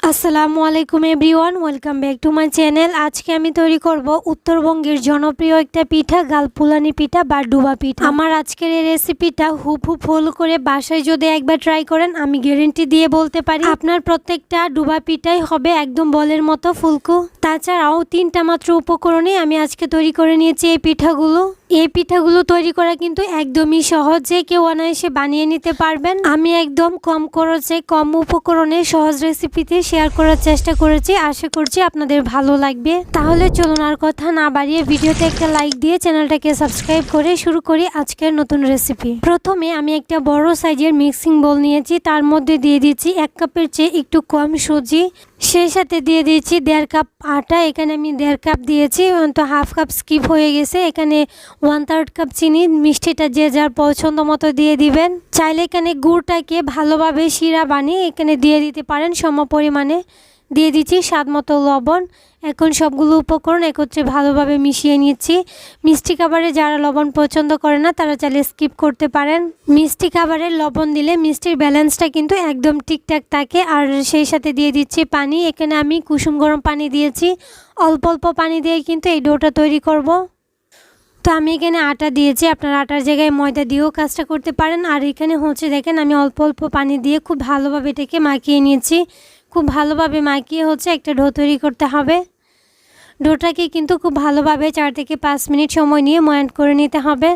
আসসালামু আলাইকুম everyone, welcome back to my channel. আজকে আমি তৈরি করব উত্তরবঙ্গের জনপ্রিয় একটা পিঠা গালপুলানি পিঠা বা ডুবা পিঠা। আমার আজকের এই রেসিপিটা হুপ ফলো করে বাসায় যদি একবার ট্রাই করেন, আমি গ্যারেন্টি দিয়ে বলতে পারি, আপনার প্রত্যেকটা ডুবা পিঠাই হবে একদম বলের মতো ফুলকো। তাছাড়াও তিনটা মাত্র উপকরণে আমি আজকে তৈরি করে নিয়েছি এই পিঠাগুলো। এই পিঠাগুলো তৈরি করা কিন্তু একদমই সহজ কেউ অনায়াসে বানিয়ে নিতে পারবেন। আমি একদম কম খরচে, কম উপকরণে সহজ রেসিপিতে শেয়ার করার চেষ্টা করেছি। আশা করছি আপনাদের ভালো লাগবে। তাহলে চলুন আর কথা না বাড়িয়ে ভিডিওতে একটা লাইক দিয়ে চ্যানেলটাকে সাবস্ক্রাইব করে শুরু করি আজকের নতুন রেসিপি। প্রথমে আমি একটা বড় সাইজের মিক্সিং বোল নিয়েছি। তার মধ্যে দিয়ে দিচ্ছি এক কাপের চেয়ে একটু কম সুজি। সেই সাথে দিয়ে দিয়েছি দেড় কাপ আটা। এখানে আমি দেড় কাপ দিয়েছি তো হাফ কাপ স্কিপ হয়ে গেছে। এখানে ওয়ান থার্ড কাপ চিনি, মিষ্টিটা যে যার পছন্দ মতো দিয়ে দিবেন। চাইলে এখানে গুড়টাকে ভালোভাবে শিরা বানিয়ে এখানে দিয়ে দিতে পারেন সম পরিমাণে। দিয়ে দিচ্ছি স্বাদ মতো লবণ। এখন সবগুলো উপকরণ একত্রে ভালোভাবে মিশিয়ে নিচ্ছি। মিষ্টি খাবারে যারা লবণ পছন্দ করে না, তারা চাইলে স্কিপ করতে পারেন। মিষ্টি খাবারে লবণ দিলে মিষ্টির ব্যালেন্সটা কিন্তু একদম ঠিকঠাক থাকে। আর সেই সাথে দিয়ে দিচ্ছি পানি। এখানে আমি কুসুম গরম পানি দিয়েছি। অল্প অল্প পানি দিয়ে কিন্তু এই ডোটা তৈরি করব। তো আমি এখানে আটা দিয়েছি, আপনার আটার জায়গায় ময়দা দিয়েও কাজটা করতে পারেন। আর এখানে হচ্ছে দেখেন, আমি অল্প অল্প পানি দিয়ে খুব ভালোভাবে এটাকে মাখিয়ে নিয়েছি। খুব ভালোভাবে মাখিয়ে হচ্ছে একটা ডো তৈরি করতে হবে। ডোটাকে কিন্তু খুব ভালোভাবে চার থেকে পাঁচ মিনিট সময় নিয়ে ময়ান করে নিতে হবে।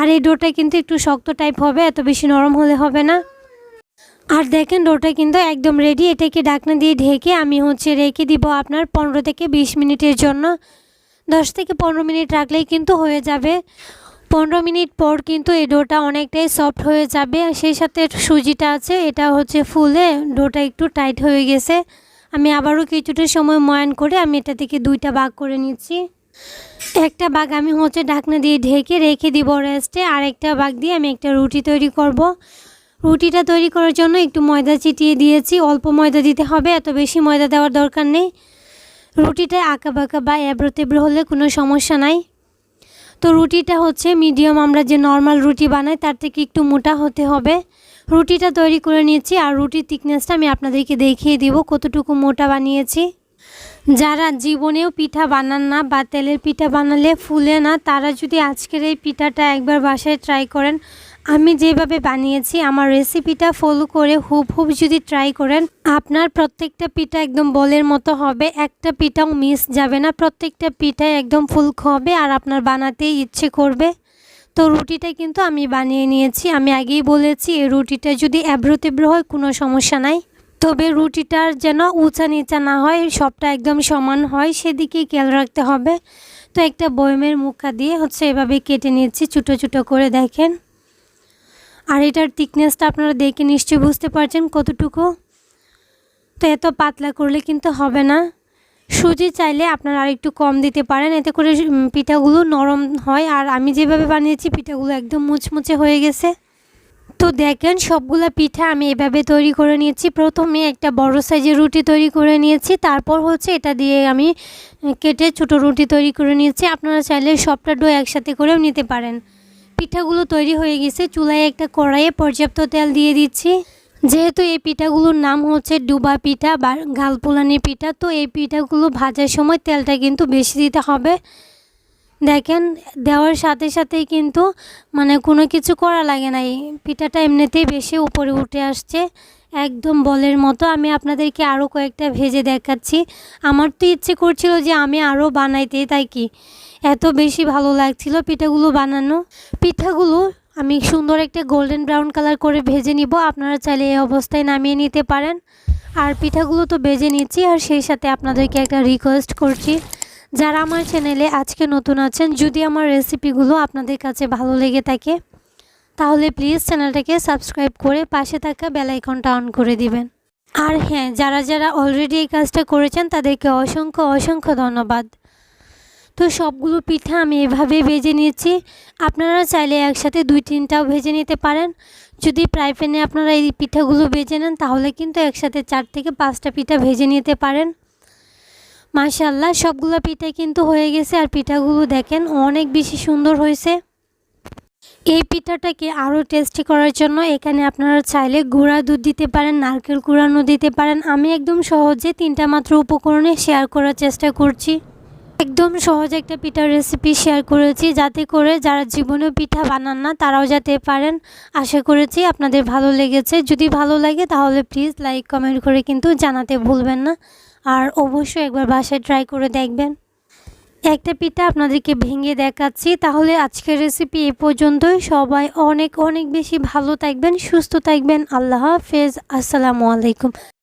আর এই ডোটা কিন্তু একটু শক্ত টাইপ হবে, এত বেশি নরম হলে হবে না। আর দেখেন, ডোটা কিন্তু একদম রেডি এটাকে ডাকনা দিয়ে ঢেকে আমি হচ্ছে রেখে দিব আপনার পনেরো থেকে বিশ মিনিটের জন্য। দশ থেকে পনেরো মিনিট রাখলেই কিন্তু হয়ে যাবে। পনেরো মিনিট পর কিন্তু এই ডোটা অনেকটাই সফট হয়ে যাবে। আর সেই সাথে সুজিটা আছে, এটা হচ্ছে ফুলে, ডোটা একটু টাইট হয়ে গেছে। আমি আবারও কিছুটা সময় ময়ান করে আমি এটা থেকে দুইটা ভাগ করে নিচ্ছি। একটা বাঘ আমি হচ্ছে ঢাকনা দিয়ে ঢেকে রেখে দিব রেস্টে আর একটা বাঘ দিয়ে আমি একটা রুটি তৈরি করব। রুটিটা তৈরি করার জন্য একটু ময়দা চিটিয়ে দিয়েছি। অল্প ময়দা দিতে হবে, এত বেশি ময়দা দেওয়ার দরকার নেই। রুটিটা আঁকা বাঁকা বা এবড়ো তেবড়ো হলে কোনো সমস্যা নাই। তো রুটিটা হচ্ছে মিডিয়াম আমরা যে নর্মাল রুটি বানাই তার থেকে একটু মোটা হতে হবে। রুটিটা তৈরি করে নিয়েছি আর রুটির থিকনেসটা আমি আপনাদেরকে দেখিয়ে দিব কতটুকু মোটা বানিয়েছি। যারা জীবনেও পিঠা বানান না বা তেলের পিঠা বানালে ফুলে না, তারা যদি আজকের এই পিঠাটা একবার বাসায় ট্রাই করেন আমি যেভাবে বানিয়েছি, আমার রেসিপিটা ফলো করে হুব হুব যদি ট্রাই করেন, আপনার প্রত্যেকটা পিঠা একদম বলের মতো হবে, একটা পিঠাও মিস যাবে না, প্রত্যেকটা পিঠাই একদম ফুলকো হবে আর আপনার বানাতেই ইচ্ছে করবে। তো রুটিটা কিন্তু আমি বানিয়ে নিয়েছি, আমি আগেই বলেছি, এই রুটিটা যদি অ্যাব্রো তেব্রো হয়, কোনো সমস্যা নাই। তবে রুটিটার যেন উঁচা নিচা না হয়, সবটা একদম সমান হয়, সেদিকেই খেয়াল রাখতে হবে। তো একটা বয়মের মুখা দিয়ে হচ্ছে এভাবে কেটে নিয়েছি, ছোটো ছোটো করে দেখেন। আর এটার থিকনেসটা আপনারা দেখে নিশ্চয়ই বুঝতে পারছেন কতটুকু। তো এত পাতলা করলে কিন্তু হবে না। সুজি চাইলে আপনারা আর একটু কম দিতে পারেন, এতে করে পিঠাগুলো নরম হয়। আর আমি যেভাবে বানিয়েছি, পিঠাগুলো একদম মুচমুচে হয়ে গেছে। তো দেখেন, সবগুলো পিঠা আমি এভাবে তৈরি করে নিয়েছি। প্রথমে একটা বড় সাইজের রুটি তৈরি করে নিয়েছি। তারপর হচ্ছে এটা দিয়ে আমি কেটে ছোটো রুটি তৈরি করে নিয়েছি। আপনারা চাইলে সবটা ডো একসাথে করেও নিতে পারেন। পিঠাগুলো তৈরি হয়ে গেছে। চুলায় একটা কড়াইয়ে পর্যাপ্ত তেল দিয়ে দিচ্ছি। যেহেতু এই পিঠাগুলোর নাম হচ্ছে ডুবা পিঠা বা গালপুলানি পিঠা, তো এই পিঠাগুলো ভাজার সময় তেলটা কিন্তু বেশি দিতে হবে। দেখেন, দেওয়ার সাথে সাথেই কিন্তু মানে কোনো কিছু করা লাগে না। পিঠাটা এমনিতেই বেশি উপরে উঠে আসছে। একদম বলের মতো। আমি আপনাদেরকে আরও কয়েকটা ভেজে দেখাচ্ছি। আমার তো ইচ্ছে করছিল যে আমি আরও বানাইতে, তাই কি? এত বেশি ভালো লাগছিল পিঠাগুলো বানানো। পিঠাগুলো আমি সুন্দর একটা গোল্ডেন ব্রাউন কালার করে ভেজে নিব। আপনারা চাইলে এই অবস্থায় নামিয়ে নিতে পারেন। আর পিঠাগুলো তো ভেজে নিচ্ছি, আর সেই সাথে আপনাদেরকে একটা রিকোয়েস্ট করছি। যারা আমার চ্যানেলে আজকে নতুন আছেন, যদি আমার রেসিপিগুলো আপনাদের কাছে ভালো লেগে থাকে তাহলে প্লিজ চ্যানেলটাকে সাবস্ক্রাইব করে পাশে থাকা বেলাইকনটা অন করে দিবেন। আর হ্যাঁ যারা যারা অলরেডি এই কাজটা করেছেন, তাদেরকে অসংখ্য অসংখ্য ধন্যবাদ। তো সবগুলো পিঠা আমি এভাবে ভেজে নিয়েছি। আপনারা চাইলে একসাথে দুই তিনটাও ভেজে নিতে পারেন। যদি প্রায় প্যানে আপনারা এই পিঠাগুলো ভেজে নেন, তাহলে কিন্তু একসাথে চার থেকে পাঁচটা পিঠা ভেজে নিতে পারেন। মাশাল্লাহ সবগুলো পিঠা কিন্তু হয়ে গেছে। আর পিঠাগুলো দেখেন অনেক বেশি সুন্দর হয়েছে। এই পিঠাটাকে আরও টেস্টি করার জন্য এখানে আপনারা চাইলে গুঁড়া দুধ দিতে পারেন, নারকেল কুড়ানো দিতে পারেন। আমি একদম সহজে তিনটা মাত্র উপকরণে শেয়ার করার চেষ্টা করছি। একদম সহজ একটা পিঠার রেসিপি শেয়ার করেছি যাতে করে যারা জীবনে পিঠা বানান না, তারাও যাতে পারেন। আশা করেছি আপনাদের ভালো লেগেছে। যদি ভালো লাগে তাহলে প্লিজ লাইক কমেন্ট করে কিন্তু জানাতে ভুলবেন না। আর অবশ্যই একবার বাসায় ট্রাই করে দেখবেন। একটা পিঠা আপনাদেরকে ভেঙে দেখাচ্ছি। তাহলে আজকের রেসিপি এ পর্যন্তই। সবাই অনেক অনেক বেশি ভালো থাকবেন, সুস্থ থাকবেন। আল্লাহ হাফেজ। আসসালামু আলাইকুম।